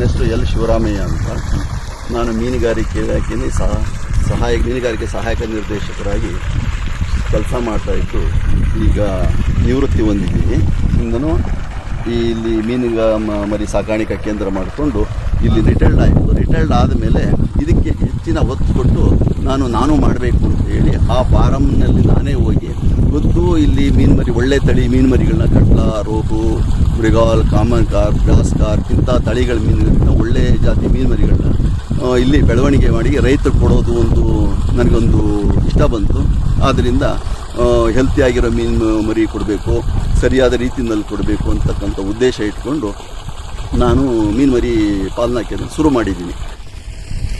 ನನ್ನ ಹೆಸರು ಎಲ್ ಶಿವರಾಮಯ್ಯ ಅಂತ. ನಾನು ಮೀನುಗಾರಿಕೆ ಇಲಾಖೆಯಲ್ಲಿ ಸಹ, ಸಹಾಯ, ಮೀನುಗಾರಿಕೆ ಸಹಾಯಕ ನಿರ್ದೇಶಕರಾಗಿ ಕೆಲಸ ಮಾಡ್ತಾ ಇದ್ದು, ಈಗ ನಿವೃತ್ತಿ ಹೊಂದಿದ್ದೀನಿ. ಇಂದನೂ ಇಲ್ಲಿ ಮೀನುಗ ಮರಿ ಸಾಕಾಣಿಕಾ ಕೇಂದ್ರ ಮಾಡಿಕೊಂಡು ಇಲ್ಲಿ ರಿಟೈರ್ಡ್ ಆಯಿತು. ರಿಟೈರ್ಡ್ ಆದಮೇಲೆ ಇದಕ್ಕೆ ಹೆಚ್ಚಿನ ಒತ್ತು ಕೊಟ್ಟು ನಾನು ನಾನು ಮಾಡಬೇಕು ಅಂತ ಹೇಳಿ ಆ ಫಾರಮ್ನಲ್ಲಿ ನಾನೇ ಹೋಗಿ ಖುದ್ದು ಇಲ್ಲಿ ಮೀನು ಮರಿ ಒಳ್ಳೆ ತಳಿ ಮೀನು ಮರಿಗಳನ್ನ catla rohu mrigal, common carp grass carp ಇಂಥ ತಳಿಗಳ ಮೀನುಗಳನ್ನ ಒಳ್ಳೆ ಜಾತಿ ಮೀನು ಮರಿಗಳನ್ನ ಇಲ್ಲಿ ಬೆಳವಣಿಗೆ ಮಾಡಿ ರೈತರು ಕೊಡೋದು ಒಂದು ನನಗೊಂದು ಇಷ್ಟ ಬಂತು. ಆದ್ದರಿಂದ ಹೆಲ್ತಿಯಾಗಿರೋ ಮೀನು ಮರಿ ಕೊಡಬೇಕು, ಸರಿಯಾದ ರೀತಿಯಲ್ಲಿ ಕೊಡಬೇಕು ಅಂತಕ್ಕಂಥ ಉದ್ದೇಶ ಇಟ್ಕೊಂಡು ನಾನು ಮೀನು ಮರಿ ಪಾಲನಾ ಕೇಂದ್ರ ಶುರು ಮಾಡಿದ್ದೀನಿ.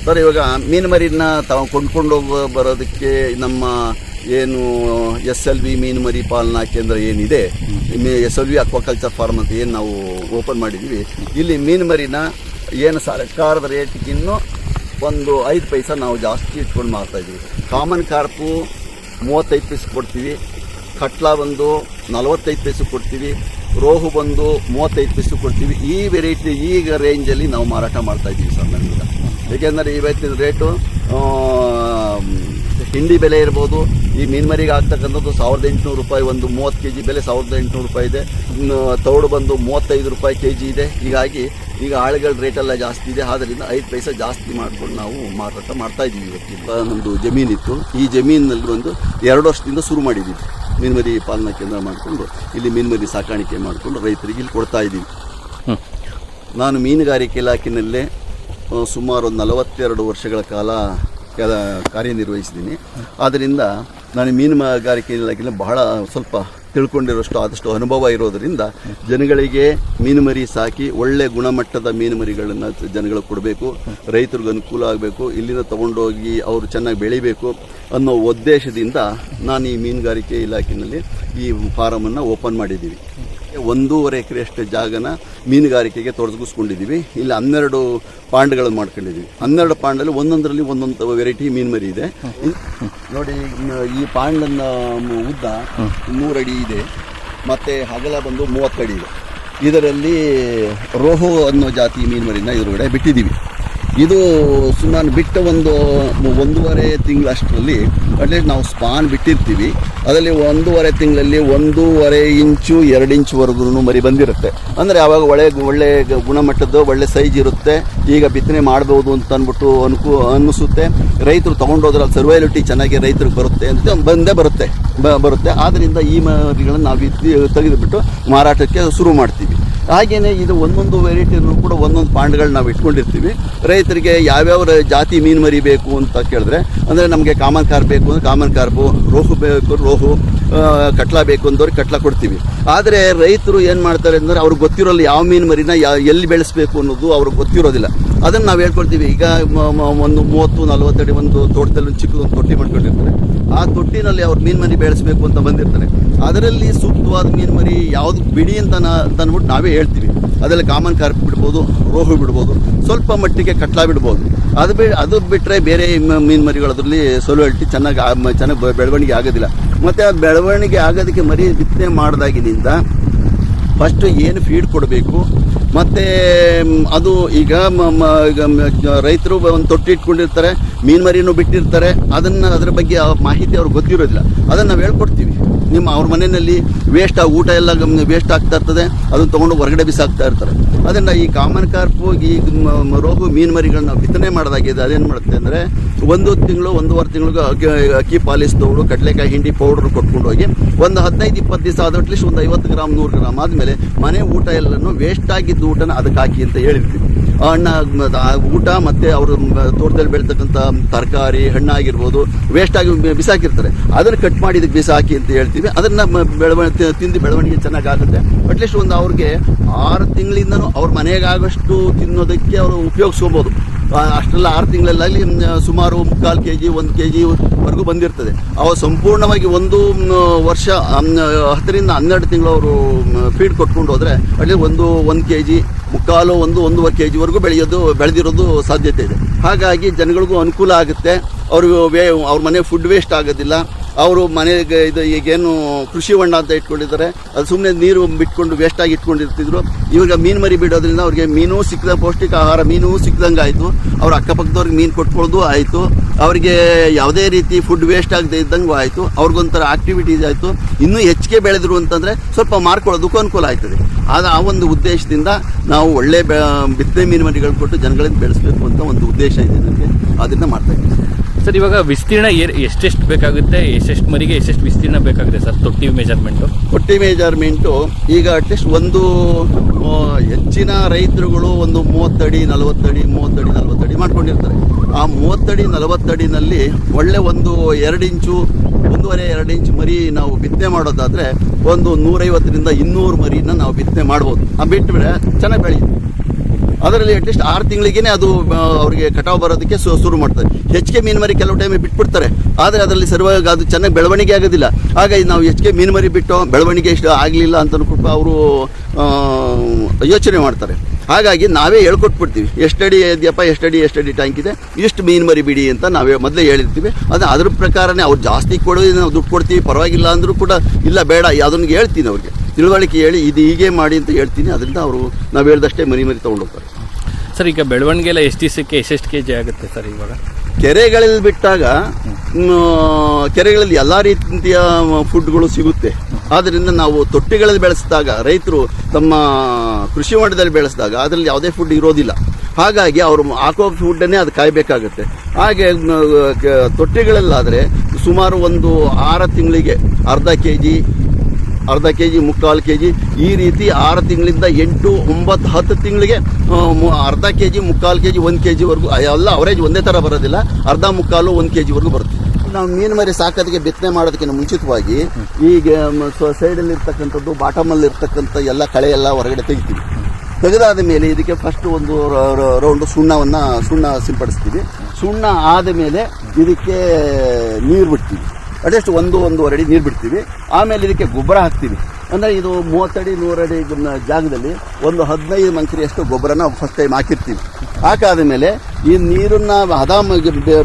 ಸರ್, ಇವಾಗ ಮೀನು ಮರಿನ ತಾವು ಕೊಂಡ್ಕೊಂಡು ಹೋಗೋ ಬರೋದಕ್ಕೆ ನಮ್ಮ ಏನು ಎಸ್ ಎಲ್ ವಿ ಮೀನು ಮರಿ ಪಾಲನಾ ಕೇಂದ್ರ ಏನಿದೆ S L V aquaculture farm ಅಂತ ಏನು ನಾವು ಓಪನ್ ಮಾಡಿದ್ದೀವಿ ಇಲ್ಲಿ ಮೀನು ಮರಿನ ಏನು ಸರ್ಕಾರದ ರೇಟ್ಗಿನ್ನೂ ಒಂದು ಐದು ಪೈಸ ನಾವು ಜಾಸ್ತಿ ಇಟ್ಕೊಂಡು ಮಾರ್ತಾಯಿದ್ದೀವಿ ಕಾಮನ್ ಕಾರ್ಪು ಮೂವತ್ತೈದು ಪೈಸೆ ಕೊಡ್ತೀವಿ ಕಟ್ಲ ಬಂದು ನಲವತ್ತೈದು ಪೈಸೆ ಕೊಡ್ತೀವಿ ರೋಹು ಬಂದು ಮೂವತ್ತೈದು ಪೈಸೆ ಕೊಡ್ತೀವಿ. ಈ ವೆರೈಟಿ ಈಗ ರೇಂಜಲ್ಲಿ ನಾವು ಮಾರಾಟ ಮಾಡ್ತಾಯಿದ್ದೀವಿ ಸರ್ ನಮೀಗ ಏಕೆಂದರೆ ಇವತ್ತಿನ ರೇಟು ಹಿಂಡಿ ಬೆಲೆ ಇರ್ಬೋದು ಈ ಮೀನ್ಮರಿಗೆ ಆಗ್ತಕ್ಕಂಥದ್ದು ಸಾವಿರದ ಎಂಟುನೂರು ರೂಪಾಯಿ ಒಂದು ಮೂವತ್ತು ಕೆ ಜಿ ಬೆಲೆ ಸಾವಿರದ ಎಂಟುನೂರು ರೂಪಾಯಿ ಇದೆ. ಇನ್ನು ತೌಡು ಬಂದು ಮೂವತ್ತೈದು ರೂಪಾಯಿ ಕೆ ಜಿ ಇದೆ. ಹೀಗಾಗಿ ಈಗ ಆಳುಗಳ ರೇಟೆಲ್ಲ ಜಾಸ್ತಿ ಇದೆ. ಆದ್ದರಿಂದ ಐದು ಪೈಸೆ ಜಾಸ್ತಿ ಮಾಡಿಕೊಂಡು ನಾವು ಮಾರಾಟ ಮಾಡ್ತಾ ಇದ್ದೀವಿ ಇವತ್ತು ನಮ್ಮದು ಜಮೀನಿತ್ತು. ಈ ಜಮೀನಿನಲ್ಲಿ ಒಂದು ಎರಡು ವರ್ಷದಿಂದ ಶುರು ಮಾಡಿದ್ದೀವಿ. ಮೀನುಮರಿ ಪಾಲನಾ ಕೇಂದ್ರ ಮಾಡಿಕೊಂಡು ಇಲ್ಲಿ ಮೀನುಮರಿ ಸಾಕಾಣಿಕೆ ಮಾಡಿಕೊಂಡು ರೈತರಿಗೆ ಇಲ್ಲಿ ಕೊಡ್ತಾ ಇದ್ದೀವಿ. ನಾನು ಮೀನುಗಾರಿಕೆ ಇಲಾಖೆಯಲ್ಲೇ ಸುಮಾರು ಒಂದು ನಲವತ್ತೆರಡು ವರ್ಷಗಳ ಕಾಲ ಕೆಲ ಕಾರ್ಯನಿರ್ವಹಿಸಿದ್ದೀನಿ. ಆದ್ದರಿಂದ ನಾನು ಮೀನುಗಾರಿಕೆ ಇಲಾಖೆಯಲ್ಲಿ ಬಹಳ ಸ್ವಲ್ಪ ತಿಳ್ಕೊಂಡಿರೋಷ್ಟು ಆದಷ್ಟು ಅನುಭವ ಇರೋದರಿಂದ ಜನಗಳಿಗೆ ಮೀನು ಮರಿ ಸಾಕಿ ಒಳ್ಳೆ ಗುಣಮಟ್ಟದ ಮೀನು ಮರಿಗಳನ್ನು ಜನಗಳಿಗೆ ಕೊಡಬೇಕು, ರೈತರಿಗೆ ಅನುಕೂಲ ಆಗಬೇಕು, ಇಲ್ಲಿಂದ ತೊಗೊಂಡೋಗಿ ಅವರು ಚೆನ್ನಾಗಿ ಬೆಳಿಬೇಕು ಅನ್ನೋ ಉದ್ದೇಶದಿಂದ ನಾನು ಈ ಮೀನುಗಾರಿಕೆ ಇಲಾಖೆಯಲ್ಲಿ ಈ ಫಾರಮನ್ನು ಓಪನ್ ಮಾಡಿದ್ದೀವಿ. ಒಂದೂವರೆ ಎಕರೆಯಷ್ಟು ಜಾಗನ ಮೀನುಗಾರಿಕೆಗೆ ತೊಡಗಿಸ್ಕೊಂಡಿದ್ದೀವಿ. ಇಲ್ಲಿ ಹನ್ನೆರಡು ಪಾಂಡ್ಗಳನ್ನು ಮಾಡ್ಕೊಂಡಿದ್ದೀವಿ. ಹನ್ನೆರಡು ಪಾಂಡಲ್ಲಿ ಒಂದೊಂದರಲ್ಲಿ ಒಂದೊಂದು ವೆರೈಟಿ ಮೀನು ಮರಿ ಇದೆ. ನೋಡಿ ಈ ಪಾಂಡನ ಉದ್ದ ನೂರಡಿ ಇದೆ. ಮತ್ತು ಹಗಲ ಬಂದು ಮೂವತ್ತು ಅಡಿ ಇದೆ. ಇದರಲ್ಲಿ ರೋಹು ಅನ್ನೋ ಜಾತಿ ಮೀನು ಮರಿನ ಎದುರುಗಡೆ ಬಿಟ್ಟಿದ್ದೀವಿ. ಇದು ಸುಮಾರು ಬಿಟ್ಟ ಒಂದು ಒಂದೂವರೆ ತಿಂಗಳಷ್ಟರಲ್ಲಿ ಅಟ್ಲೀಸ್ಟ್ ನಾವು ಸ್ಪಾನ್ ಬಿಟ್ಟಿರ್ತೀವಿ. ಅದರಲ್ಲಿ ಒಂದೂವರೆ ತಿಂಗಳಲ್ಲಿ ಒಂದೂವರೆ ಇಂಚು, ಎರಡು ಇಂಚುವರೆಗೂ ಮರಿ ಬಂದಿರುತ್ತೆ. ಅಂದರೆ ಆವಾಗ ಒಳ್ಳೆ ಒಳ್ಳೆ ಗುಣಮಟ್ಟದ್ದು ಒಳ್ಳೆ ಸೈಜ್ ಇರುತ್ತೆ. ಈಗ ಬಿತ್ತನೆ ಮಾಡ್ಬೋದು ಅಂತ ಅಂದ್ಬಿಟ್ಟು ಅನುಕೂ, ಅನ್ನಿಸುತ್ತೆ. ರೈತರು ತೊಗೊಂಡೋದ್ರೆ ಅಲ್ಲಿ ಸರ್ವೈಲಿಟಿ ಚೆನ್ನಾಗಿ ರೈತರಿಗೆ ಬರುತ್ತೆ ಅಂತ ಬಂದೇ ಬರುತ್ತೆ. ಬರುತ್ತೆ. ಆದ್ದರಿಂದ ಈ ಮರಿಗಳನ್ನು ನಾವು ತೆಗೆದುಬಿಟ್ಟು ಮಾರಾಟಕ್ಕೆ ಶುರು ಮಾಡ್ತೀವಿ. ಹಾಗೆಯೇ ಇದು ಒಂದೊಂದು ವೆರೈಟಿನೂ ಕೂಡ ಒಂದೊಂದು ಪಾಂಡ್ಗಳು ನಾವು ಇಟ್ಕೊಂಡಿರ್ತೀವಿ. ರೈತರಿಗೆ ಯಾವ್ಯಾವ ಜಾತಿ ಮೀನು ಮರಿ ಬೇಕು ಅಂತ ಕೇಳಿದ್ರೆ, ಅಂದರೆ ನಮಗೆ ಕಾಮನ್ ಕಾರ್ ಬೇಕು ಅಂದರೆ ಕಾಮನ್ ಕಾರ್ಬು, ರೋಹು ಬೇಕು, ರೋಹು ಕಟ್ಲ ಬೇಕು ಅಂದವ್ರಿಗೆ ಕಟ್ಲ ಕೊಡ್ತೀವಿ. ಆದರೆ ರೈತರು ಏನು ಮಾಡ್ತಾರೆ ಅಂದರೆ ಅವ್ರಿಗೆ ಗೊತ್ತಿರೋಲ್ಲ ಯಾವ ಮೀನು ಮರಿನ ಯಾ, ಎಲ್ಲಿ ಬೆಳೆಸಬೇಕು ಅನ್ನೋದು ಅವ್ರಿಗೆ ಗೊತ್ತಿರೋದಿಲ್ಲ. ಅದನ್ನು ನಾವು ಹೇಳ್ಕೊಳ್ತೀವಿ. ಈಗ ಒಂದು ಮೂವತ್ತು ನಲ್ವತ್ತಡಿ ಒಂದು ತೋಟದಲ್ಲಿ ಒಂದು ಚಿಕ್ಕದೊಂದು ತೊಟ್ಟಿ ಮಾಡ್ಕೊಂಡಿರ್ತಾರೆ. ಆ ತೊಟ್ಟಿನಲ್ಲಿ ಅವ್ರು ಮೀನು ಮರಿ ಬೆಳೆಸಬೇಕು ಅಂತ ಬಂದಿರ್ತಾರೆ. ಅದರಲ್ಲಿ ಸೂಕ್ತವಾದ ಮೀನು ಮರಿ ಯಾವುದು ಬಿಡಿ ಅಂತ ಅಂದ್ಬಿಟ್ಟು ನಾವೇ ಹೇಳ್ತೀವಿ. ಅದರಲ್ಲಿ ಕಾಮನ್ ಕಾರ್ಪ್ ಬಿಡ್ಬೋದು, ರೋಹು ಬಿಡ್ಬೋದು ಸ್ವಲ್ಪ ಮಟ್ಟಿಗೆ ಕಟ್ಲಾ ಬಿಡ್ಬೋದು ಅದು ಬಿ ಅದು ಬಿಟ್ಟರೆ ಬೇರೆ ಮೀನು ಮರಿಗಳು ಅದರಲ್ಲಿ ಸೊಲುವಲ್ಟಿ ಚೆನ್ನಾಗಿ ಚೆನ್ನಾಗಿ ಬೆಳವಣಿಗೆ ಆಗೋದಿಲ್ಲ. ಮತ್ತು ಆ ಬೆಳವಣಿಗೆ ಆಗೋದಕ್ಕೆ ಮರಿ ಬಿತ್ತನೆ ಮಾಡಿದಾಗಿನಿಂದ ಫಸ್ಟ್ ಏನು ಫೀಡ್ ಕೊಡಬೇಕು, ಮತ್ತು ಅದು ಈಗ ರೈತರು ಒಂದು ತೊಟ್ಟಿ ಇಟ್ಕೊಂಡಿರ್ತಾರೆ, ಮೀನು ಮರಿನೂ ಬಿಟ್ಟಿರ್ತಾರೆ, ಅದನ್ನು ಅದರ ಬಗ್ಗೆ ಮಾಹಿತಿ ಅವ್ರಿಗೆ ಗೊತ್ತಿರೋದಿಲ್ಲ. ಅದನ್ನು ನಾವು ಹೇಳ್ಕೊಡ್ತೀವಿ. ನಿಮ್ಮ ಅವ್ರ ಮನೆಯಲ್ಲಿ ವೇಸ್ಟ್ ಊಟ ಎಲ್ಲ ವೇಸ್ಟ್ ಆಗ್ತಾ ಇರ್ತದೆ, ಅದನ್ನು ತೊಗೊಂಡು ಹೊರಗಡೆ ಬಿಸಾಕ್ತಾ ಇರ್ತಾರೆ. ಅದನ್ನು ಈ ಕಾಮನ್ ಕಾರ್ಪ್ ಈ ರೋಗು ಮೀನು ಮರಿಗಳನ್ನ ಬಿತ್ತನೆ ಮಾಡೋದಾಗಿದೆ. ಅದೇನು ಮಾಡುತ್ತೆ ಅಂದರೆ ಒಂದು ತಿಂಗಳು, ಒಂದೂವರೆ ತಿಂಗಳು ಅಕ್ಕಿ ಅಕ್ಕಿ ಪಾಲಿಸಿದವರು ಕಡಲೆಕಾಯಿ, ಹಿಂಡಿ ಪೌಡ್ರ್ ಕೊಟ್ಕೊಂಡು ಹೋಗಿ ಒಂದು ಹದಿನೈದು ಇಪ್ಪತ್ತು ದಿವಸ ಆದ ಅಟ್ಲೀಸ್ಟ್ ಒಂದು ಐವತ್ತು ಗ್ರಾಮ್, ನೂರು ಗ್ರಾಮ್ ಆದಮೇಲೆ ಮನೆ ಊಟ ಎಲ್ಲನೂ ವೇಸ್ಟ್ ಆಗಿದ್ದ ಊಟನ ಅದಕ್ಕೆ ಹಾಕಿ ಅಂತ ಹೇಳಿರ್ತೀವಿ. ಹಣ್ಣ ಊಟ ಮತ್ತು ಅವರು ತೋಟದಲ್ಲಿ ಬೆಳೀತಕ್ಕಂಥ ತರಕಾರಿ, ಹಣ್ಣಾಗಿರ್ಬೋದು ವೇಸ್ಟ್ ಆಗಿ ಬಿಸಾಕಿರ್ತಾರೆ. ಅದನ್ನು ಕಟ್ ಮಾಡಿ ಇದಕ್ಕೆ ಬಿಸಾಕಿ ಅಂತ ಹೇಳ್ತೀವಿ. ಅದನ್ನು ಬೆಳವಣಿಗೆ ತಿಂದು ಬೆಳವಣಿಗೆ ಚೆನ್ನಾಗಿ ಆಗುತ್ತೆ ಅಟ್ಲೀಸ್ಟ್ ಒಂದು ಅವ್ರಿಗೆ ಆರು ತಿಂಗಳಿಂದನೂ ಅವ್ರ ಮನೆಗಾಗಷ್ಟು ತಿನ್ನೋದಕ್ಕೆ ಅವರು ಉಪಯೋಗಿಸ್ಕೋಬೋದು. ಅಷ್ಟೆಲ್ಲ ಆರು ತಿಂಗಳಲ್ಲಾಗಲಿ ಸುಮಾರು ಮುಕ್ಕಾಲು ಕೆ ಜಿ ಒಂದು ಕೆ ಜಿವರೆಗೂ ಬಂದಿರ್ತದೆ. ಅವ ಸಂಪೂರ್ಣವಾಗಿ ಒಂದು ವರ್ಷ ಹತ್ತರಿಂದ ಹನ್ನೆರಡು ತಿಂಗಳು ಅವರು ಫೀಡ್ ಕೊಟ್ಕೊಂಡು ಹೋದರೆ ಅಲ್ಲಿ ಒಂದು ಒಂದು ಕೆ ಜಿ ಮುಕ್ಕಾಲು ಒಂದು, ಒಂದೂವರೆ ಕೆ ಜಿವರೆಗೂ ಬೆಳೆಯೋದು, ಬೆಳೆದಿರೋದು ಸಾಧ್ಯತೆ ಇದೆ. ಹಾಗಾಗಿ ಜನಗಳಿಗೂ ಅನುಕೂಲ ಆಗುತ್ತೆ. ಅವ್ರಿಗೂ ವೇ, ಅವ್ರ ಮನೆ ಫುಡ್ ವೇಸ್ಟ್ ಆಗೋದಿಲ್ಲ. ಅವರು ಮನೆಗೆ ಇದು ಈಗೇನು ಕೃಷಿ ಹೊಂಡ ಅಂತ ಇಟ್ಕೊಂಡಿದ್ದಾರೆ. ಅದು ಸುಮ್ಮನೆ ನೀರು ಬಿಟ್ಕೊಂಡು ವೇಸ್ಟ್ ಆಗಿ ಇಟ್ಕೊಂಡಿರ್ತಿದ್ರು. ಇವಾಗ ಮೀನು ಮರಿ ಬಿಡೋದ್ರಿಂದ ಅವ್ರಿಗೆ ಮೀನು ಸಿಕ್ಕದ ಪೌಷ್ಟಿಕ ಆಹಾರ ಮೀನು ಸಿಕ್ಕದಂಗೆ ಆಯಿತು. ಅವ್ರ ಅಕ್ಕಪಕ್ಕದವ್ರಿಗೆ ಮೀನು ಕೊಟ್ಕೊಳ್ಳೋದು ಆಯಿತು. ಅವರಿಗೆ ಯಾವುದೇ ರೀತಿ ಫುಡ್ ವೇಸ್ಟ್ ಆಗದೆ ಇದ್ದಂಗೂ ಆಯಿತು. ಅವ್ರಿಗೊಂಥರ ಆಕ್ಟಿವಿಟೀಸ್ ಆಯಿತು. ಇನ್ನೂ ಹೆಚ್ಚಿಗೆ ಬೆಳೆದ್ರು ಅಂತಂದರೆ ಸ್ವಲ್ಪ ಮಾರ್ಕೊಳ್ಳೋದಕ್ಕೂ ಅನುಕೂಲ ಆಯ್ತದೆ ಆದ ಆ ಒಂದು ಉದ್ದೇಶದಿಂದ ನಾವು ಒಳ್ಳೆ ಬಿತ್ತನೆ ಮೀನು ಮರಿಗಳು ಕೊಟ್ಟು ಜನಗಳಿಗೆ ಬೆಳೆಸಬೇಕು ಅಂತ ಒಂದು ಉದ್ದೇಶ ಇದೆ ನನಗೆ. ಅದನ್ನು ಮಾಡ್ತಾ ಇದ್ದೀನಿ. ಸರ್, ಇವಾಗ ವಿಸ್ತೀರ್ಣ ಎಷ್ಟೆಷ್ಟು ಬೇಕಾಗುತ್ತೆ? ಎಷ್ಟೆಷ್ಟು ಮರಿಗೆ ಎಷ್ಟೆಷ್ಟು ವಿಸ್ತೀರ್ಣ ಬೇಕಾಗುತ್ತೆ ಸರ್, ತೊಟ್ಟಿ ಮೆಜರ್ಮೆಂಟು ತೊಟ್ಟಿ ಮೇಜರ್ಮೆಂಟು ಈಗ ಅಟ್ಲೀಸ್ಟ್ ಒಂದು ಹೆಚ್ಚಿನ ರೈತರುಗಳು ಒಂದು ಮೂವತ್ತಡಿ ನಲವತ್ತಡಿ ಮೂವತ್ತಡಿ ನಲವತ್ತಡಿ ಮಾಡ್ಕೊಂಡಿರ್ತಾರೆ. ಆ ಮೂವತ್ತಡಿ ನಲವತ್ತಡಿನಲ್ಲಿ ಒಳ್ಳೆ ಒಂದು ಎರಡು ಇಂಚು, ಒಂದೂವರೆ ಎರಡು ಇಂಚು ಮರಿ ನಾವು ಬಿತ್ತನೆ ಮಾಡೋದಾದರೆ ಒಂದು ನೂರೈವತ್ತರಿಂದ ಇನ್ನೂರು ಮರಿನ ನಾವು ಬಿತ್ತನೆ ಮಾಡ್ಬೋದು. ಆ ಬಿಟ್ಟರೆ ಚೆನ್ನಾಗಿ ಬೆಳೆಯುತ್ತೆ. ಅದರಲ್ಲಿ ಅಟ್ಲೀಸ್ಟ್ ಆರು ತಿಂಗಳಿಗೆ ಅದು ಅವರಿಗೆ ಕಟಾವು ಬರೋದಕ್ಕೆ ಶುರು ಮಾಡ್ತಾರೆ. ಹೆಚ್ಚಿಗೆ ಮೀನು ಮರಿ ಕೆಲವು ಟೈಮ್ ಬಿಟ್ಬಿಡ್ತಾರೆ. ಆದರೆ ಅದರಲ್ಲಿ ಸರ್ವಾಗ ಅದು ಚೆನ್ನಾಗಿ ಬೆಳವಣಿಗೆ ಆಗೋದಿಲ್ಲ. ಹಾಗಾಗಿ ನಾವು ಹೆಚ್ಚಿಗೆ ಮೀನು ಮರಿ ಬಿಟ್ಟು ಬೆಳವಣಿಗೆ ಇಷ್ಟು ಆಗಲಿಲ್ಲ ಅಂತ ಕೂಡ ಅವರು ಯೋಚನೆ ಮಾಡ್ತಾರೆ. ಹಾಗಾಗಿ ನಾವೇ ಹೇಳ್ಕೊಟ್ಬಿಡ್ತೀವಿ. ಎಷ್ಟಡಿ ಇದೆಯಪ್ಪ ಎಷ್ಟಡಿ ಎಷ್ಟಡಿ ಟ್ಯಾಂಕ್ ಇದೆ, ಇಷ್ಟು ಮೀನು ಮರಿ ಬಿಡಿ ಅಂತ ನಾವೇ ಮೊದಲೇ ಹೇಳಿರ್ತೀವಿ. ಅದು ಅದ್ರ ಪ್ರಕಾರನೇ ಅವ್ರು ಜಾಸ್ತಿ ಕೊಡೋದು ನಾವು ದುಡ್ಡು ಕೊಡ್ತೀವಿ, ಪರವಾಗಿಲ್ಲ ಅಂದರೂ ಕೂಡ ಇಲ್ಲ, ಬೇಡ ಅದನ್ನು ಹೇಳ್ತೀನಿ ಅವ್ರಿಗೆ. ತಿಳುವಳಿಕೆ ಹೇಳಿ ಇದು ಹೀಗೆ ಮಾಡಿ ಅಂತ ಹೇಳ್ತೀನಿ. ಅದರಿಂದ ಅವರು ನಾವು ಹೇಳ್ದಷ್ಟೇ ಮರಿ ಮರಿ ತೊಗೊಂಡೋಗ್ತಾರೆ. ಸರ್ ಈಗ ಬೆಳವಣಿಗೆ ಎಲ್ಲ ಎಷ್ಟು ದಿವಸಕ್ಕೆ ಎಷ್ಟೆಷ್ಟು ಕೆ ಜಿ ಆಗುತ್ತೆ ಸರ್ ಇವಾಗ? ಕೆರೆಗಳಲ್ಲಿ ಬಿಟ್ಟಾಗ ಕೆರೆಗಳಲ್ಲಿ ಎಲ್ಲ ರೀತಿಯ ಫುಡ್ಗಳು ಸಿಗುತ್ತೆ. ಆದ್ದರಿಂದ ನಾವು ತೊಟ್ಟಿಗಳಲ್ಲಿ ಬೆಳೆಸಿದಾಗ ರೈತರು ತಮ್ಮ ಕೃಷಿ ಹೊಂಡದಲ್ಲಿ ಬೆಳೆಸಿದಾಗ ಅದರಲ್ಲಿ ಯಾವುದೇ ಫುಡ್ ಇರೋದಿಲ್ಲ. ಹಾಗಾಗಿ ಅವರು ಹಾಕೋ ಫುಡ್ಡನ್ನೇ ಅದು ಕಾಯಬೇಕಾಗುತ್ತೆ. ಹಾಗೆ ತೊಟ್ಟಿಗಳಲ್ಲಾದರೆ ಸುಮಾರು ಒಂದು ಆರು ತಿಂಗಳಿಗೆ ಅರ್ಧ ಕೆ ಜಿ ಅರ್ಧ ಕೆ ಜಿ ಮುಕ್ಕಾಲು ಕೆ ಜಿ ಈ ರೀತಿ ಆರು ತಿಂಗಳಿಂದ ಎಂಟು, ಒಂಬತ್ತು, ಹತ್ತು ತಿಂಗಳಿಗೆ ಅರ್ಧ ಕೆ ಜಿ ಮುಕ್ಕಾಲು ಕೆ ಜಿ ಒಂದು ಕೆ ಜಿವರೆಗೂ ಎಲ್ಲ ಅವರೇಜ್ ಒಂದೇ ಥರ ಬರೋದಿಲ್ಲ. ಅರ್ಧ, ಮುಕ್ಕಾಲು, ಒಂದು ಕೆ ಜಿವರೆಗೂ ಬರುತ್ತೆ. ನಾವು ಮೀನು ಮರಿ ಸಾಕೋದಕ್ಕೆ ಬಿತ್ತನೆ ಮಾಡೋದಕ್ಕಿಂತ ಮುಂಚಿತವಾಗಿ ಈಗ ಸೈಡಲ್ಲಿ ಇರ್ತಕ್ಕಂಥದ್ದು ಬಾಟಮಲ್ಲಿ ಇರ್ತಕ್ಕಂಥ ಎಲ್ಲ ಕಳೆ ಎಲ್ಲ ಹೊರಗಡೆ ತೆಗಿತೀವಿ. ತೆಗೆದಾದ ಮೇಲೆ ಇದಕ್ಕೆ ಫಸ್ಟ್ ಒಂದು ರೌಂಡು ಸುಣ್ಣವನ್ನು, ಸುಣ್ಣ ಸಿಂಪಡಿಸ್ತೀವಿ. ಸುಣ್ಣ ಆದ ಮೇಲೆ ಇದಕ್ಕೆ ನೀರು ಬಿಡ್ತೀವಿ. ಅಟ್ಲೀಸ್ಟ್ ಒಂದು, ಒಂದೂವರೆ ಅಡಿ ನೀರು ಬಿಡ್ತೀವಿ. ಆಮೇಲೆ ಇದಕ್ಕೆ ಗೊಬ್ಬರ ಹಾಕ್ತೀವಿ. ಅಂದರೆ ಇದು ಮೂವತ್ತಡಿ, ನೂರಡಿ ಜಾಗದಲ್ಲಿ ಒಂದು ಹದಿನೈದು ಎಷ್ಟು ಗೊಬ್ಬರನ ಫಸ್ಟ್ ಟೈಮ್ ಹಾಕಿರ್ತೀವಿ. ಹಾಕಾದ ಮೇಲೆ ಈ ನೀರನ್ನು ಹದ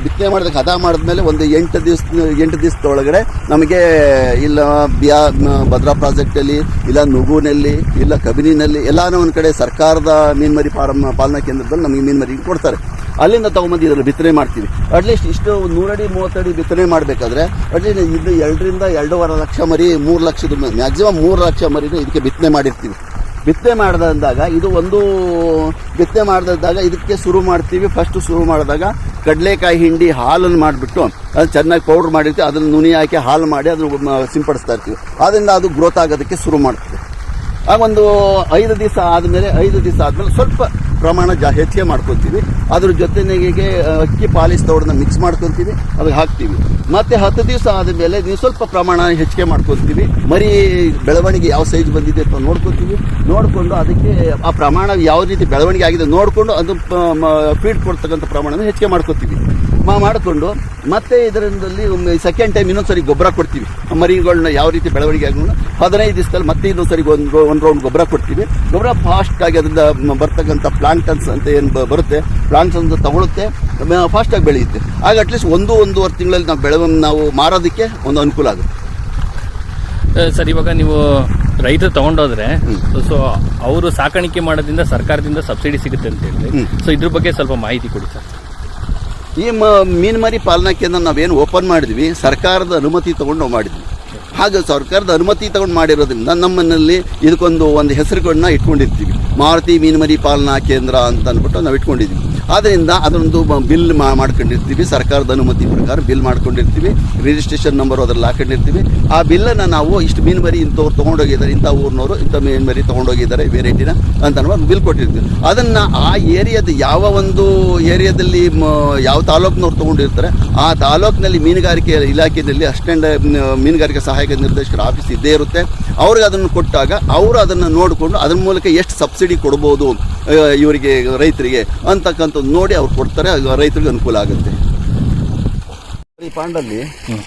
ಬಿತ್ತನೆ ಮಾಡಿದಾಗ ಹದ ಮಾಡಿದ್ಮೇಲೆ ಒಂದು ಎಂಟು ದಿವಸ ಎಂಟು ದಿವಸದೊಳಗಡೆ ನಮಗೆ ಇಲ್ಲ ಬಿಯಾ ಭದ್ರಾ ಪ್ರಾಜೆಕ್ಟಲ್ಲಿ ಇಲ್ಲ ನುಗುನಲ್ಲಿ ಇಲ್ಲ ಕಬಿನಿನಲ್ಲಿ, ಎಲ್ಲಾನು ಒಂದು ಕಡೆ ಸರ್ಕಾರದ ಮೀನುಮರಿ ಪಾಲನಾ ಕೇಂದ್ರದಲ್ಲಿ ನಮಗೆ ಮೀನ್ಮರಿ ಕೊಡ್ತಾರೆ. ಅಲ್ಲಿಂದ ತಗೊಂಬಂದು ಇದರಲ್ಲಿ ಬಿತ್ತನೆ ಮಾಡ್ತೀವಿ. ಅಟ್ಲೀಸ್ಟ್ ಇಷ್ಟು ನೂರಡಿ, ಮೂವತ್ತಡಿ ಬಿತ್ತನೆ ಮಾಡಬೇಕಾದ್ರೆ ಅಟ್ಲೀಸ್ಟ್ ಇದು ಎರಡರಿಂದ ಎರಡೂವರೆ ಲಕ್ಷ ಮರಿ, ಮೂರು ಲಕ್ಷದ ಮ್ಯಾಕ್ಸಿಮಮ್ ಮೂರು ಲಕ್ಷ ಮರಿನ ಇದಕ್ಕೆ ಬಿತ್ತನೆ ಮಾಡಿರ್ತೀವಿ. ಬಿತ್ತನೆ ಮಾಡಿದಾಗ ಇದು ಒಂದು, ಬಿತ್ತನೆ ಮಾಡಿದಾಗ ಇದಕ್ಕೆ ಶುರು ಮಾಡ್ತೀವಿ. ಫಸ್ಟ್ ಶುರು ಮಾಡಿದಾಗ ಕಡಲೆಕಾಯಿ ಹಿಂಡಿ ಹಾಲನ್ನು ಮಾಡಿಬಿಟ್ಟು ಅದು ಚೆನ್ನಾಗಿ ಪೌಡ್ರ್ ಮಾಡಿರ್ತೀವಿ. ಅದನ್ನು ನುನಿ ಹಾಕಿ ಹಾಲು ಮಾಡಿ ಅದನ್ನು ಸಿಂಪಡಿಸ್ತಾ ಇರ್ತೀವಿ. ಅದರಿಂದ ಅದು ಗ್ರೋತ್ ಆಗೋದಕ್ಕೆ ಶುರು ಮಾಡ್ತೀವಿ. ಆ ಒಂದು ಐದು ದಿವಸ ಆದಮೇಲೆ, ಐದು ದಿವಸ ಆದಮೇಲೆ ಸ್ವಲ್ಪ ಪ್ರಮಾಣ ಜಾ, ಹೆಚ್ಚಿಗೆ ಮಾಡ್ಕೊತೀವಿ. ಅದ್ರ ಜೊತೆಗೆ ಅಕ್ಕಿ ಪಾಲಿಸ್ ತೌಡನ್ನ ಮಿಕ್ಸ್ ಮಾಡ್ಕೊತೀವಿ ಅದಕ್ಕೆ ಹಾಕ್ತೀವಿ. ಮತ್ತೆ ಹತ್ತು ದಿವಸ ಆದಮೇಲೆ ನೀವು ಸ್ವಲ್ಪ ಪ್ರಮಾಣ ಹೆಚ್ಚಿಗೆ ಮಾಡ್ಕೊತೀವಿ. ಮರಿ ಬೆಳವಣಿಗೆ ಯಾವ ಸೈಜ್ ಬಂದಿದೆ ಅಂತ ನೋಡ್ಕೊತೀವಿ. ನೋಡಿಕೊಂಡು ಅದಕ್ಕೆ ಆ ಪ್ರಮಾಣ ಯಾವ ರೀತಿ ಬೆಳವಣಿಗೆ ಆಗಿದೆ ನೋಡಿಕೊಂಡು ಅದು ಫೀಡ್ ಕೊಡ್ತಕ್ಕಂಥ ಪ್ರಮಾಣನ ಹೆಚ್ಚಿಗೆ ಮಾಡ್ಕೊತೀವಿ. ಮಾಡಿಕೊಂಡು ಮತ್ತೆ ಇದರಿಂದಲ್ಲಿ ಸೆಕೆಂಡ್ ಟೈಮ್ ಇನ್ನೊಂದು ಸರಿ ಗೊಬ್ಬರ ಕೊಡ್ತೀವಿ. ಮರಿಗಳನ್ನ ಯಾವ ರೀತಿ ಬೆಳವಣಿಗೆ ಆಗೋಣ ಹದಿನೈದು ದಿವಸದಲ್ಲಿ ಮತ್ತೆ ಇನ್ನೊಂದು ಸರಿ ಒಂದು ಒಂದು ರೌಂಡ್ ಗೊಬ್ಬರ ಕೊಡ್ತೀವಿ. ಗೊಬ್ಬರ ಫಾಸ್ಟಾಗಿ ಅದರಿಂದ ಬರ್ತಕ್ಕಂಥ ಪ್ಲಾಂಟನ್ಸ್ ಅಂತ ಏನು ಬರುತ್ತೆ ಪ್ಲಾಂಟ್ಸ್ ತಗೊಳುತ್ತೆ ಫಾಸ್ಟಾಗಿ ಬೆಳೆಯುತ್ತೆ. ಆಗ ಅಟ್ಲೀಸ್ಟ್ ಒಂದು ಒಂದೂವರೆ ತಿಂಗಳಲ್ಲಿ ನಾವು ಬೆಳೆ ನಾವು ಮಾರೋದಕ್ಕೆ ಒಂದು ಅನುಕೂಲ ಆಗುತ್ತೆ. ಸರ್ ಇವಾಗ ನೀವು ರೈತರು ತಗೊಂಡೋದ್ರೆ ಸೊ ಅವರು ಸಾಕಾಣಿಕೆ ಮಾಡೋದ್ರಿಂದ ಸರ್ಕಾರದಿಂದ ಸಬ್ಸಿಡಿ ಸಿಗುತ್ತೆ ಅಂತ ಹೇಳಿ. ಸೊ ಇದ್ರ ಬಗ್ಗೆ ಸ್ವಲ್ಪ ಮಾಹಿತಿ ಕೊಡಿ ಸರ್. ಈ ಮ, ಮೀನುಮರಿ ಪಾಲನಾ ಕೇಂದ್ರ ನಾವೇನು ಓಪನ್ ಮಾಡಿದ್ವಿ, ಸರ್ಕಾರದ ಅನುಮತಿ ತಗೊಂಡು ನಾವು ಮಾಡಿದ್ವಿ. ಹಾಗೆ ಸರ್ಕಾರದ ಅನುಮತಿ ತಗೊಂಡು ಮಾಡಿರೋದ್ರಿಂದ ನಮ್ಮನಲ್ಲಿ ಇದಕ್ಕೊಂದು ಒಂದು ಹೆಸರುಗಳನ್ನ ಇಟ್ಕೊಂಡಿರ್ತೀವಿ. ಮಾರುತಿ ಮೀನುಮರಿ ಪಾಲನಾ ಕೇಂದ್ರ ಅಂತ ಅಂದ್ಬಿಟ್ಟು ನಾವು ಇಟ್ಕೊಂಡಿದ್ವಿ. ಆದ್ದರಿಂದ ಅದೊಂದು ಬಿಲ್ ಮಾಡ್ಕೊಂಡಿರ್ತೀವಿ, ಸರ್ಕಾರದ ಅನುಮತಿ ಪ್ರಕಾರ ಬಿಲ್ ಮಾಡ್ಕೊಂಡಿರ್ತೀವಿ ರಿಜಿಸ್ಟ್ರೇಷನ್ ನಂಬರ್ ಅದ್ರಲ್ಲಿ ಹಾಕೊಂಡಿರ್ತೀವಿ. ಆ ಬಿಲ್ಲನ್ನು ನಾವು ಇಷ್ಟು ಮೀನುಮರಿ ಇಂಥವ್ರು ತೊಗೊಂಡೋಗಿದ್ದಾರೆ, ಇಂಥ ಊರಿನವರು, ಇಂಥ ಮೀನುಮರಿ ತೊಗೊಂಡೋಗಿದ್ದಾರೆ, ವೆರೈಟಿನ ಅಂತ ಬಿಲ್ ಕೊಟ್ಟಿರ್ತೀವಿ. ಅದನ್ನು ಆ ಏರಿಯಾದ ಯಾವ ಒಂದು ಏರಿಯಾದಲ್ಲಿ ಯಾವ ತಾಲೂಕಿನವ್ರು ತೊಗೊಂಡಿರ್ತಾರೆ, ಆ ತಾಲೂಕಿನಲ್ಲಿ ಮೀನುಗಾರಿಕೆ ಇಲಾಖೆಯಲ್ಲಿ ಅಸ್ಟೆಂಡ್ ಮೀನುಗಾರಿಕೆ ಸಹಾಯಕ ನಿರ್ದೇಶಕರ ಆಫೀಸ್ ಇದ್ದೇ ಇರುತ್ತೆ. ಅವ್ರಿಗೆ ಅದನ್ನು ಕೊಟ್ಟಾಗ ಅವರು ಅದನ್ನು ನೋಡಿಕೊಂಡು ಅದ್ರ ಮೂಲಕ ಎಷ್ಟು ಸಬ್ಸಿಡಿ ಕೊಡ್ಬೋದು ಇವರಿಗೆ ರೈತರಿಗೆ ಅಂತಕ್ಕಂಥದ್ದು ನೋಡಿ ಅವ್ರು ಕೊಡ್ತಾರೆ ರೈತರಿಗೆ ಅನುಕೂಲ ಆಗುತ್ತೆ. ಈ ಪಾಂಡಲ್ಲಿ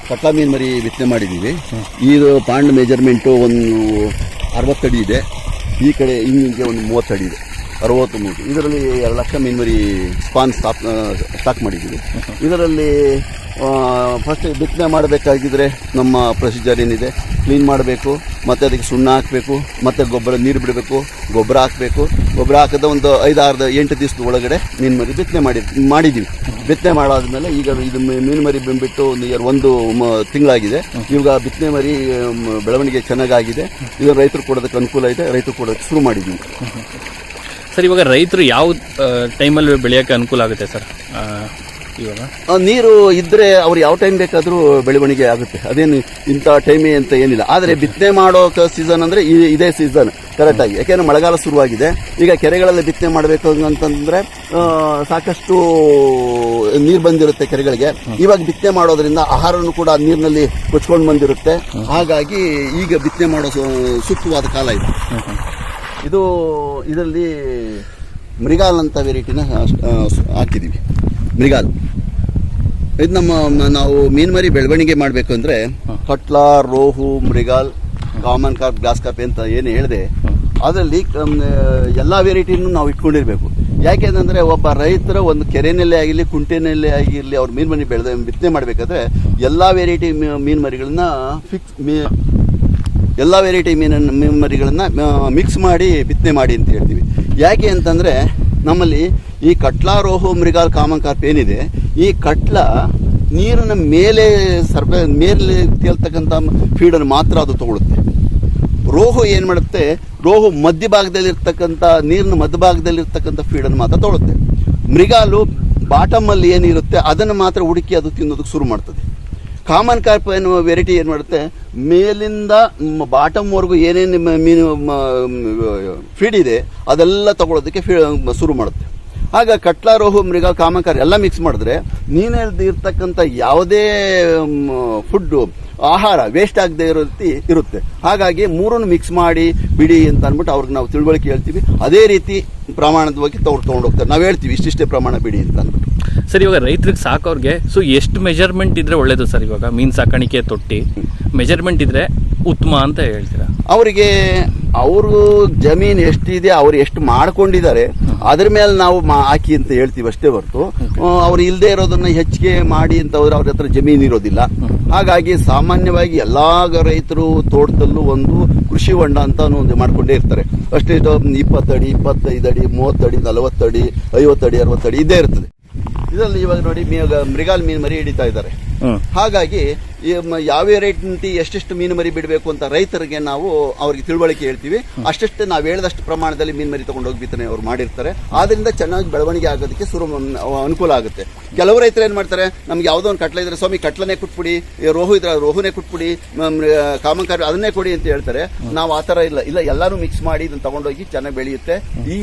ಕಟ್ಲಾ ಮೀನು ಮರಿ ಬಿತ್ತನೆ ಮಾಡಿದ್ದೀವಿ. ಇದು ಪಾಂಡ್ ಮೆಜರ್ಮೆಂಟು ಒಂದು ಅರವತ್ತಡಿ ಇದೆ. ಈ ಕಡೆ ಹಿಂಗೆ ಒಂದು ಮೂವತ್ತಡಿ ಇದೆ. ಅರವತ್ತು ಮೂಟೆ ಇದರಲ್ಲಿ ಎರಡು ಲಕ್ಷ ಮೀನುಮರಿ ಸ್ಪಾನ್ ಸ್ಟಾಪ್ ಸ್ಟಾಕ್ ಮಾಡಿದ್ದೀವಿ. ಇದರಲ್ಲಿ ಫಸ್ಟ್ ಬಿತ್ತನೆ ಮಾಡಬೇಕಾಗಿದ್ದರೆ ನಮ್ಮ ಪ್ರೊಸೀಜರ್ ಏನಿದೆ? ಕ್ಲೀನ್ ಮಾಡಬೇಕು, ಮತ್ತು ಅದಕ್ಕೆ ಸುಣ್ಣ ಹಾಕಬೇಕು, ಮತ್ತು ಗೊಬ್ಬರ ನೀರು ಬಿಡಬೇಕು, ಗೊಬ್ಬರ ಹಾಕಬೇಕು. ಗೊಬ್ಬರ ಹಾಕಿದ ಒಂದು ಐದಾರು ಎಂಟು ದಿವಸದ ಒಳಗಡೆ ಮೀನು ಮರಿ ಬಿತ್ತನೆ ಮಾಡಿ ಮಾಡಿದ್ದೀವಿ. ಬಿತ್ತನೆ ಮಾಡಾದ್ಮೇಲೆ ಈಗ ಇದು ಮೀನ್ಮರಿ ಮೀನು ಮರಿ ಬಂದ್ಬಿಟ್ಟು ಒಂದು ಇಯರ್ ಒಂದು ತಿಂಗಳಾಗಿದೆ. ಇವಾಗ ಬಿತ್ತನೆ ಮರಿ ಬೆಳವಣಿಗೆ ಚೆನ್ನಾಗಾಗಿದೆ. ಇದು ರೈತರು ಕೊಡೋದಕ್ಕೆ ಅನುಕೂಲ ಇದೆ. ರೈತರು ಕೊಡೋದಕ್ಕೆ ಶುರು ಮಾಡಿದ್ದೀವಿ. ಸರ್ ಇವಾಗ ರೈತರು ಯಾವ ಟೈಮಲ್ಲಿ ಬೆಳೆಯೋಕ್ಕೆ ಅನುಕೂಲ ಆಗುತ್ತೆ ಸರ್? ಇವಾಗ? ಆ, ನೀರು ಇದ್ದರೆ ಅವ್ರು ಯಾವ ಟೈಮ್ ಬೇಕಾದರೂ ಬೆಳವಣಿಗೆ ಆಗುತ್ತೆ. ಅದೇನು ಇಂಥ ಟೈಮೇ ಅಂತ ಏನಿಲ್ಲ. ಆದರೆ ಬಿತ್ತನೆ ಮಾಡೋ ಸೀಸನ್ ಅಂದರೆ ಇದೇ ಸೀಸನ್ ಕರೆಕ್ಟಾಗಿ ಯಾಕೆಂದರೆ ಮಳೆಗಾಲ ಶುರುವಾಗಿದೆ. ಈಗ ಕೆರೆಗಳಲ್ಲಿ ಬಿತ್ತನೆ ಮಾಡಬೇಕು ಅಂತಂದರೆ ಸಾಕಷ್ಟು ನೀರು ಬಂದಿರುತ್ತೆ ಕೆರೆಗಳಿಗೆ. ಇವಾಗ ಬಿತ್ತನೆ ಮಾಡೋದ್ರಿಂದ ಆಹಾರವನ್ನು ಕೂಡ ನೀರಿನಲ್ಲಿ ಕೊಚ್ಕೊಂಡು ಬಂದಿರುತ್ತೆ. ಹಾಗಾಗಿ ಈಗ ಬಿತ್ತನೆ ಮಾಡೋ ಸು- ಸೂಕ್ತವಾದ ಕಾಲ ಇದು. ಇದು ಇದರಲ್ಲಿ ಮೃಗಾಲ್ ಅಂತ ವೆರೈಟಿನ ಹಾಕಿದ್ದೀವಿ ಮೃಗಾಲ್. ಇದು ನಮ್ಮ ನಾವು ಮೀನು ಮರಿ ಬೆಳವಣಿಗೆ ಮಾಡಬೇಕು ಅಂದರೆ catla rohu mrigal common carp glass copy ಅಂತ ಏನು ಹೇಳಿದೆ ಅದರಲ್ಲಿ ಎಲ್ಲ ವೆರೈಟಿನೂ ನಾವು ಇಟ್ಕೊಂಡಿರಬೇಕು. ಯಾಕೆಂತಂದರೆ ಒಬ್ಬ ರೈತರ ಒಂದು ಕೆರೆನಲ್ಲೇ ಆಗಿರಲಿ ಕುಂಟೆನಲ್ಲೇ ಆಗಿರಲಿ ಅವ್ರು ಮೀನು ಮರಿ ಬೆಳೆದ ಬಿತ್ತನೆ ಮಾಡಬೇಕಾದ್ರೆ ಎಲ್ಲ ವೆರೈಟಿ ಮೀನು ಮರಿಗಳನ್ನ ಫಿಕ್ಸ್ ಮೀ ಎಲ್ಲ ವೆರೈಟಿ ಮೀನನ್ನು ಮೀನು ಮಿಕ್ಸ್ ಮಾಡಿ ಬಿತ್ತನೆ ಮಾಡಿ ಅಂತ ಹೇಳ್ತೀವಿ. ಯಾಕೆ ಅಂತಂದರೆ ನಮ್ಮಲ್ಲಿ ಈ ಕಟ್ಲಾ ರೋಹು ಮೃಗಾಲ್ ಕಾಮನ್ ಕಾರ್ಪ್ ಏನಿದೆ, ಈ ಕಟ್ಲ ನೀರಿನ ಮೇಲೆ ಸರ್ಬ ಮೇಲೆ ತೇಲ್ತಕ್ಕಂಥ ಫೀಡನ್ನು ಮಾತ್ರ ಅದು ತಗೊಳುತ್ತೆ. ರೋಹು ಏನು ಮಾಡುತ್ತೆ, ರೋಹು ಮಧ್ಯಭಾಗದಲ್ಲಿರ್ತಕ್ಕಂಥ, ನೀರಿನ ಮಧ್ಯಭಾಗದಲ್ಲಿರ್ತಕ್ಕಂಥ ಫೀಡನ್ನು ಮಾತ್ರ ತಗೊಳುತ್ತೆ. ಮೃಗಾಲು ಬಾಟಮಲ್ಲಿ ಏನಿರುತ್ತೆ, ಅದನ್ನು ಮಾತ್ರ ಹುಡುಕಿ ಅದು ತಿನ್ನೋದಕ್ಕೆ ಶುರು ಮಾಡ್ತದೆ. ಕಾಮನ್ ಕಾರ್ಪ್ ಎನ್ನುವ ವೆರೈಟಿ ಏನು ಮಾಡುತ್ತೆ ಮೇಲಿಂದ ಬಾಟಮ್ವರೆಗೂ ಏನೇನು ಮೀನು ಫೀಡ್ ಇದೆ, ಅದೆಲ್ಲ ತಗೊಳ್ಳೋದಕ್ಕೆ ಫೀ, ಶುರು ಮಾಡುತ್ತೆ. ಆಗ ಕಟ್ಲಾ ರೋಹು ಮೃಗ ಕಾಮಕಾರಿ ಎಲ್ಲ ಮಿಕ್ಸ್ ಮಾಡಿದ್ರೆ ನೀನಲ್ಲಿ ಇರ್ತಕ್ಕಂಥ ಯಾವುದೇ ಫುಡ್ಡು ಆಹಾರ ವೇಸ್ಟ್ ಆಗದೆ ಇರೋ ರೀತಿ ಇರುತ್ತೆ. ಹಾಗಾಗಿ ಮೂರನ್ನು ಮಿಕ್ಸ್ ಮಾಡಿ ಬಿಡಿ ಅಂತ ಅಂದ್ಬಿಟ್ಟು ಅವ್ರಿಗೆ ನಾವು ತಿಳುವಳಿಕೆ ಹೇಳ್ತೀವಿ. ಅದೇ ರೀತಿ ಪ್ರಮಾಣದ ಬಗ್ಗೆ ತಗೊಂಡು ತೊಗೊಂಡು ಹೋಗ್ತಾರೆ ನಾವು ಹೇಳ್ತೀವಿ ಇಷ್ಟಿಷ್ಟೇ ಪ್ರಮಾಣ ಬಿಡಿ ಅಂತ ಅಂದ್ಬಿಟ್ಟು. ಸರ್ ಇವಾಗ ರೈತರಿಗೆ ಸಾಕೋರಿಗೆ ಸೊ ಎಷ್ಟು ಮೆಜರ್ಮೆಂಟ್ ಇದ್ರೆ ಒಳ್ಳೇದು ಸರ್ ಇವಾಗ? ಮೀನು ಸಾಕಾಣಿಕೆ ತೊಟ್ಟಿ. ಮೆಜರ್ಮೆಂಟ್ ಇದ್ರೆ ಉತ್ತಮ ಅಂತ ಹೇಳ್ತೀರಾ? ಅವರಿಗೆ ಅವರು ಜಮೀನು ಎಷ್ಟಿದೆ ಅವ್ರು ಎಷ್ಟು ಮಾಡ್ಕೊಂಡಿದ್ದಾರೆ ಅದ್ರ ಮೇಲೆ ನಾವು ಮಾ- ಹಾಕಿ ಅಂತ ಹೇಳ್ತೀವಿ ಅಷ್ಟೇ ಹೊರತು. ಅವ್ರು ಇಲ್ಲದೆ ಇರೋದನ್ನ ಹೆಚ್ಚಿಗೆ ಮಾಡಿ ಅಂತ ಹೋದ್ರೆ ಅವ್ರ ಹತ್ರ ಜಮೀನು ಇರೋದಿಲ್ಲ. ಹಾಗಾಗಿ ಸಾಮಾನ್ಯವಾಗಿ ಎಲ್ಲಾ ರೈತರು ತೋಟದಲ್ಲೂ ಒಂದು ಕೃಷಿ ಹೊಂಡ ಅಂತ ಒಂದು ಮಾಡ್ಕೊಂಡೇ ಇರ್ತಾರೆ. ಅಷ್ಟೇ ಇದು ಇಪ್ಪತ್ತಡಿ ಇಪ್ಪತ್ತೈದು ಅಡಿ ಮೂವತ್ತಡಿ ನಲವತ್ತಡಿ ಐವತ್ತಡಿ ಅರವತ್ತಡಿ ಇದೇ ಇರ್ತದೆ. ಇದರಲ್ಲಿ ಇವಾಗ ನೋಡಿ ಮೀ- ಮೃಗಾಲ್ ಮೀನು ಮರಿ ಹಿಡಿತಾ ಇದ್ದಾರೆ. ಹಾಗಾಗಿ ಈ ಮ- ಯಾವ ವೆರೈಟಿ ಎಷ್ಟೆಷ್ಟು ಮೀನು ಮರಿ ಬಿಡಬೇಕು ಅಂತ ರೈತರಿಗೆ ನಾವು ಅವ್ರಿಗೆ ತಿಳುವಳಿಕೆ ಹೇಳ್ತೀವಿ. ಅಷ್ಟೆಷ್ಟು ನಾವು ಹೇಳಿದಷ್ಟು ಪ್ರಮಾಣದಲ್ಲಿ ಮೀನು ಮರಿ ತಗೊಂಡೋಗಿ ಬಿತ್ತನೆ ಅವ್ರು ಮಾಡಿರ್ತಾರೆ. ಆದ್ರಿಂದ ಚೆನ್ನಾಗಿ ಬೆಳವಣಿಗೆ ಆಗೋದಕ್ಕೆ ಸುರು ಅನುಕೂಲ ಆಗುತ್ತೆ. ಕೆಲವು ರೈತರು ಏನು ಮಾಡ್ತಾರೆ ನಮ್ಗೆ ಯಾವುದೋ ಒಂದು ಕಟ್ಲ ಇದ್ರೆ ಸ್ವಾಮಿ ಕಟ್ಲನೇ ಕುಟ್ಬಿಡಿ ರೋಹು ಇದ್ರೆ ರೋಹುನೇ ಕುಟ್ಬಿಡಿ ಕಾಮಂಕಾರಿ ಅದನ್ನೇ ಕೊಡಿ ಅಂತ ಹೇಳ್ತಾರೆ. ನಾವು ಆ ಥರ ಇಲ್ಲ. ಇಲ್ಲ ಎಲ್ಲರೂ ಮಿಕ್ಸ್ ಮಾಡಿ ಇದನ್ನ ತಗೊಂಡೋಗಿ ಚೆನ್ನಾಗಿ ಬೆಳೆಯುತ್ತೆ. ಈ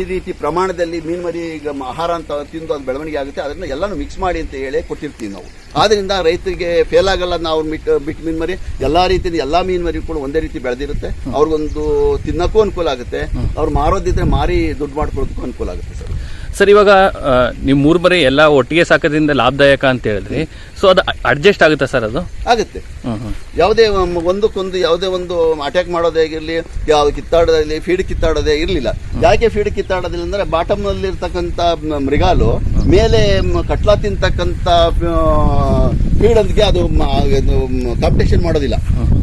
ಈ ರೀತಿ ಪ್ರಮಾಣದಲ್ಲಿ ಮೀನು ಮರಿ ಆಹಾರ ಅಂತ ತಿಂದು ಅದು ಬೆಳವಣಿಗೆ ಆಗುತ್ತೆ. ಅದನ್ನ ಎಲ್ಲಾನು ಮಿಕ್ಸ್ ಮಾಡಿ ಅಂತ ಹೇಳಿ ಕೊಟ್ಟಿರ್ತೀವಿ ನಾವು. ಆದ್ರಿಂದ ರೈತರಿಗೆ ಫೇಲ್ ಆಗಲ್ಲ ನಾವು ಬಿಟ್ಟು ಬಿಟ್ಟು ಮೀನು ಮರಿ, ಎಲ್ಲಾ ರೀತಿಯ ಎಲ್ಲಾ ಮೀನು ಮರಿ ಕೂಡ ಒಂದೇ ರೀತಿ ಬೆಳೆದಿರುತ್ತೆ. ಅವ್ರಿಗೊಂದು ತಿನ್ನೋಕ್ಕೂ ಅನುಕೂಲ ಆಗುತ್ತೆ. ಅವ್ರು ಮಾರೋದಿದ್ರೆ ಮಾರಿ ದುಡ್ಡು ಮಾಡ್ಕೊಳೋದಕ್ಕೂ ಅನುಕೂಲ ಆಗುತ್ತೆ ಸರ್. ಸರ್, ಇವಾಗ ನಿಮ್ಮ ಮೂರು ಬರೀ ಎಲ್ಲ ಒಟ್ಟಿಗೆ ಸಾಕೋದ್ರಿಂದ ಲಾಭದಾಯಕ ಅಂತ ಹೇಳಿದ್ರಿ. ಸೊ ಅದು ಅಡ್ಜಸ್ಟ್ ಆಗುತ್ತೆ ಸರ್ ಅದು? ಆಗುತ್ತೆ. ಯಾವುದೇ ಒಂದು- ಒಂದಕ್ಕೊಂದು ಯಾವುದೇ ಒಂದು ಅಟ್ಯಾಕ್ ಮಾಡೋದೇ ಆಗಿರಲಿ ಯಾವ ಕಿತ್ತಾಡೋದಾಗಲಿ ಫೀಡ್ ಕಿತ್ತಾಡೋದೇ ಇರಲಿಲ್ಲ. ಯಾಕೆ ಫೀಡ್ ಕಿತ್ತಾಡೋದಿಲ್ಲ ಅಂದರೆ ಬಾಟಮ್ನಲ್ಲಿ ಇರ್ತಕ್ಕಂಥ ಮೃಗಾಲು ಮೇಲೆ ಕಟ್ಲಾ ತಿಂತಕ್ಕಂಥ ಫೀಡ್ ಅಂದ್ಗೆ ಅದು ಕಾಂಪಿಟೇಷನ್ ಮಾಡೋದಿಲ್ಲ.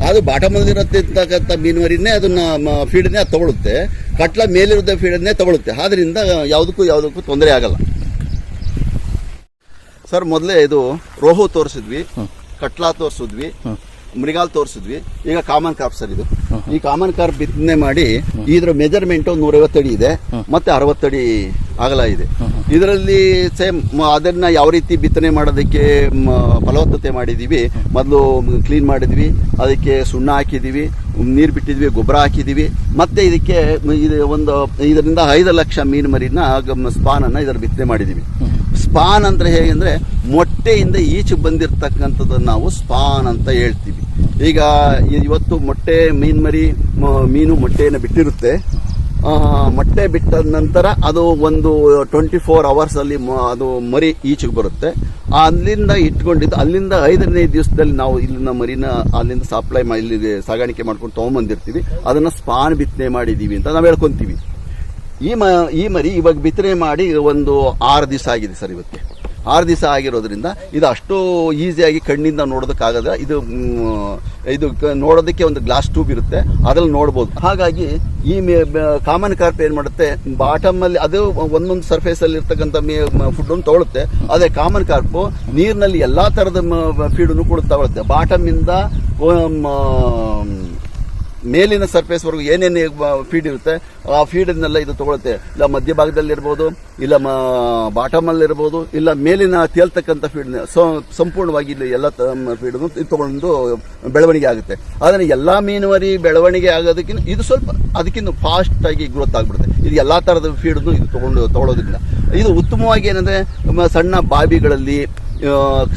ಅದು ಬಾಟಮ್ ಅಲ್ಲಿ ಇರತಕ್ಕಂಥ ಮೀನುವರಿನೇ ಅದನ್ನ ಫೀಡನ್ನೇ ಅದು ತಗೊಳುತ್ತೆ. ಕಟ್ಲ ಮೇಲಿರೋದೇ ಫೀಡನ್ನೇ ತಗೊಳುತ್ತೆ. ಆದ್ರಿಂದ ಯಾವುದಕ್ಕೂ ಯಾವುದಕ್ಕೂ ತೊಂದರೆ ಆಗಲ್ಲ. ಸರ್ ಮೊದಲೇ ಇದು ರೋಹು ತೋರಿಸಿದ್ವಿ ಕಟ್ಲಾ ತೋರಿಸಿದ್ವಿ ಮೃಗಾಲ್ ತೋರಿಸಿದ್ವಿ ಈಗ ಕಾಮನ್ ಕಾರ್ಪ್ ಸರ್ ಇದು. ಈ ಕಾಮನ್ ಕಾರ್ಪ್ ಬಿತ್ತನೆ ಮಾಡಿ ಇದ್ರ ಮೆಜರ್ಮೆಂಟ್ ನೂರೈವತ್ತಡಿ ಇದೆ ಮತ್ತೆ ಅರವತ್ತಡಿ ಅಗಲ ಇದೆ. ಇದರಲ್ಲಿ ಸೇಮ್ ಅದನ್ನ ಯಾವ ರೀತಿ ಬಿತ್ತನೆ ಮಾಡೋದಕ್ಕೆ ಫಲವತ್ತತೆ ಮಾಡಿದೀವಿ. ಮೊದಲು ಕ್ಲೀನ್ ಮಾಡಿದ್ವಿ ಅದಕ್ಕೆ ಸುಣ್ಣ ಹಾಕಿದೀವಿ ನೀರು ಬಿಟ್ಟಿದ್ವಿ ಗೊಬ್ಬರ ಹಾಕಿದೀವಿ ಮತ್ತೆ ಇದಕ್ಕೆ ಇದು ಒಂದು ಇದರಿಂದ ಐದು ಲಕ್ಷ ಮೀನು ಮರಿನ ಸ್ಪಾನನ್ನು ಇದರ ಬಿತ್ತನೆ ಮಾಡಿದೀವಿ. ಸ್ಪಾನ್ ಅಂದ್ರೆ ಹೇಗೆ ಅಂದ್ರೆ ಮೊಟ್ಟೆಯಿಂದ ಈಚೆ ಬಂದಿರತಕ್ಕಂಥದ್ದನ್ನು ನಾವು ಸ್ಪಾನ್ ಅಂತ ಹೇಳ್ತೀವಿ. ಈಗ ಇವತ್ತು ಮೊಟ್ಟೆ ಮೀನು ಮರಿ ಮೀನು ಮೊಟ್ಟೆಯನ್ನು ಬಿಟ್ಟಿರುತ್ತೆ. ಮೊಟ್ಟೆ ಬಿಟ್ಟ ನಂತರ ಅದು ಒಂದು ಟ್ವೆಂಟಿ ಫೋರ್ ಅವರ್ಸ್ ಅಲ್ಲಿ ಮ- ಅದು ಮರಿ ಈಚೆಗೆ ಬರುತ್ತೆ. ಅಲ್ಲಿಂದ ಇಟ್ಕೊಂಡಿದ್ದು, ಅಲ್ಲಿಂದ ಐದನೇ ದಿವಸದಲ್ಲಿ ನಾವು ಇಲ್ಲಿನ ಮರಿನ ಅಲ್ಲಿಂದ ಸಪ್ಲೈ ಇಲ್ಲಿ ಸಾಗಾಣಿಕೆ ಮಾಡ್ಕೊಂಡು ತೊಗೊಂಬಂದಿರ್ತೀವಿ ಅದನ್ನ ಸ್ಪಾನ್ ಬಿತ್ತನೆ ಮಾಡಿದ್ದೀವಿ ಅಂತ ನಾವು ಹೇಳ್ಕೊಂತೀವಿ. ಈ ಮ ಈ ಮರಿ ಇವಾಗ ಬಿತ್ತನೆ ಮಾಡಿ ಒಂದು ಆರು ದಿವಸ ಆಗಿದೆ ಸರ್ ಇವತ್ತಿಗೆ. ಆರು ದಿವಸ ಆಗಿರೋದ್ರಿಂದ ಇದು ಅಷ್ಟು ಈಸಿಯಾಗಿ ಕಣ್ಣಿಂದ ನೋಡೋದಕ್ಕಾಗದ ಇದು ಇದು ನೋಡೋದಕ್ಕೆ ಒಂದು ಗ್ಲಾಸ್ ಟ್ಯೂಬ್ ಇರುತ್ತೆ. ಅದ್ರಲ್ಲಿ ನೋಡ್ಬೋದು. ಹಾಗಾಗಿ ಈ ಕಾಮನ್ ಕಾರ್ಪ್ ಏನು ಮಾಡುತ್ತೆ ಬಾಟಮಲ್ಲಿ ಅದು ಒಂದೊಂದು ಸರ್ಫೇಸಲ್ಲಿ ಇರ್ತಕ್ಕಂಥ ಮೇ ಫುಡ್ಡನ್ನು ತೊಗೊಳುತ್ತೆ. ಅದೇ ಕಾಮನ್ ಕಾರ್ಪು ನೀರಿನಲ್ಲಿ ಎಲ್ಲ ಥರದ ಫೀಡನ್ನು ಕೂಡ ತಗೊಳುತ್ತೆ. ಬಾಟಮಿಂದ ಮ್, ಮೇಲಿನ ಸರ್ಫೇಸ್ ವರೆಗೂ ಏನೇನು ಫೀಡ್ ಇರುತ್ತೆ, ಆ ಫೀಡನ್ನೆಲ್ಲ ಇದು ತಗೊಳುತ್ತೆ. ಇಲ್ಲ ಮಧ್ಯಭಾಗದಲ್ಲಿ ಇರ್ಬೋದು, ಇಲ್ಲ ಬಾಟಮ್ ಅಲ್ಲಿ ಇರ್ಬೋದು, ಇಲ್ಲ ಮೇಲಿನ ತೇಲ್ತಕ್ಕಂಥ ಫೀಡ್ ಸಂಪೂರ್ಣವಾಗಿ ಇಲ್ಲಿ ಎಲ್ಲ ಇದು ತಗೊಂಡು ಬೆಳವಣಿಗೆ ಆಗುತ್ತೆ. ಆದರೆ ಎಲ್ಲ ಮೀನುವರಿ ಬೆಳವಣಿಗೆ ಆಗೋದಕ್ಕಿಂತ ಇದು ಸ್ವಲ್ಪ ಅದಕ್ಕಿಂತ ಫಾಸ್ಟ್ ಆಗಿ ಗ್ರೋತ್ ಆಗ್ಬಿಡುತ್ತೆ. ಇದು ಎಲ್ಲ ಥರದ ಫೀಡ್ನು ಇದು ತೊಗೊಂಡು ತಗೊಳ್ಳೋದ್ರಿಂದ ಇದು ಉತ್ತಮವಾಗಿ ಏನಂದ್ರೆ, ಮ- ಸಣ್ಣ ಬಾವಿಗಳಲ್ಲಿ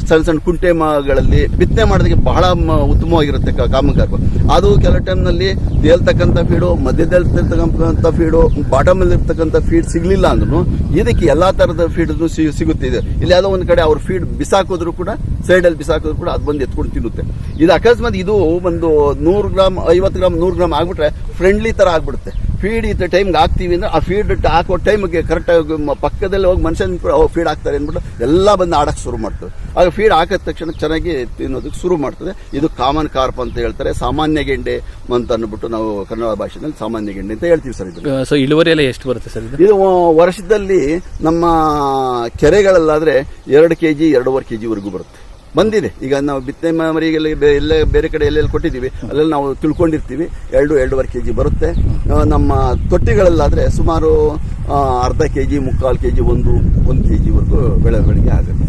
ಸಣ್ಣ ಸಣ್ಣ ಕುಂಟೆ ಮಗಳಲ್ಲಿ ಬಿತ್ತನೆ ಮಾಡೋದಕ್ಕೆ ಬಹಳ ಉತ್ತಮವಾಗಿರುತ್ತೆ ಕ- ಕಾಮಗಾರಿ ಅದು ಕೆಲವು ಟೈಮ್ನಲ್ಲಿ ತೇಲ್ತಕ್ಕಂಥ ಫೀಡು ಮಧ್ಯದಲ್ಲಿ ತೇಲ್ತಕ್ಕಂಥ ಫೀಡು ಬಾಟಮ್ ಅಲ್ಲಿ ಇರ್ತಕ್ಕಂಥ ಫೀಡ್ ಸಿಗಲಿಲ್ಲ ಅಂದ್ರೂ ಇದಕ್ಕೆ ಎಲ್ಲ ಥರದ ಫೀಡ್ನು ಸಿಗುತ್ತೆ ಸಿಗುತ್ತಿದೆ ಇಲ್ಲಿ ಯಾವುದೋ ಒಂದು ಕಡೆ ಅವ್ರ ಫೀಡ್ ಬಿಸಾಕಿದ್ರು ಕೂಡ ಸೈಡಲ್ಲಿ ಬಿಸಾಕಿದ್ರು ಕೂಡ ಅದು ಬಂದು ಎತ್ಕೊಂಡು ತಿನ್ನುತ್ತೆ. ಇದು ಅಕಸ್ಮಾತ್ ಇದು ಒಂದು ನೂರು ಗ್ರಾಮ್, ಐವತ್ತು ಗ್ರಾಮ್, ನೂರು ಗ್ರಾಮ್ ಆಗಿಬಿಟ್ರೆ ಫ್ರೆಂಡ್ಲಿ ಥರ ಆಗ್ಬಿಡುತ್ತೆ. ಫೀಡ್ ಇದ್ದ ಟೈಮ್ಗೆ ಹಾಕ್ತೀವಿ ಅಂದರೆ ಆ ಫೀಡ್ ಹಾಕೋ ಟೈಮ್ಗೆ ಕರೆಕ್ಟಾಗಿ ಪಕ್ಕದಲ್ಲಿ ಹೋಗಿ ಮನುಷ್ಯನ ಫೀಡ್ ಹಾಕ್ತಾರೆ ಅಂದ್ಬಿಟ್ಟು ಎಲ್ಲ ಬಂದು ಆಡಕ್ಕೆ ಶುರು ಮಾಡ್ತದೆ. ಆಗ ಫೀಡ್ ಹಾಕಿದ ತಕ್ಷಣ ಚೆನ್ನಾಗಿ ತಿನ್ನೋದಕ್ಕೆ ಶುರು ಮಾಡ್ತದೆ. ಇದು ಕಾಮನ್ ಕಾರ್ಪ್ ಅಂತ ಹೇಳ್ತಾರೆ. ಸಾಮಾನ್ಯ ಗೆಂಡೆ ಅಂತ ಅಂದ್ಬಿಟ್ಟು ನಾವು ಕನ್ನಡ ಭಾಷೆಯಲ್ಲಿ ಸಾಮಾನ್ಯ ಗೆಂಡೆ ಅಂತ ಹೇಳ್ತೀವಿ ಸರ್ ಇದು ಸೊ ಇಳುವರಿ ಎಲ್ಲ ಎಷ್ಟು ಬರುತ್ತೆ ಸರ್ ಇದು? ಇದು ವರ್ಷದಲ್ಲಿ ನಮ್ಮ ಕೆರೆಗಳಲ್ಲಾದರೆ ಎರಡು ಕೆ ಜಿ ಎರಡೂವರೆ ಕೆ ಜಿವರೆಗೂ ಬರುತ್ತೆ. ಬಂದಿದೆ. ಈಗ ನಾವು ಬಿತ್ತನೆ ಮರಿಗೆಲ್ಲ ಎಲ್ಲ ಬೇರೆ ಕಡೆ ಎಲ್ಲೆಲ್ಲಿ ಕೊಟ್ಟಿದ್ದೀವಿ, ಅಲ್ಲೆಲ್ಲ ನಾವು ತಿಳ್ಕೊಂಡಿರ್ತೀವಿ. ಎರಡು, ಎರಡೂವರೆ ಕೆ ಜಿ ಬರುತ್ತೆ ನಮ್ಮ ತೊಟ್ಟಿಗಳಲ್ಲಾದರೆ ಸುಮಾರು ಅರ್ಧ ಕೆ ಜಿ ಮುಕ್ಕಾಲು ಕೆ ಜಿ ಒಂದು ಒಂದು ಕೆ ಜಿವರೆಗೂ ಬೆಳವಣಿಗೆ ಆಗುತ್ತೆ.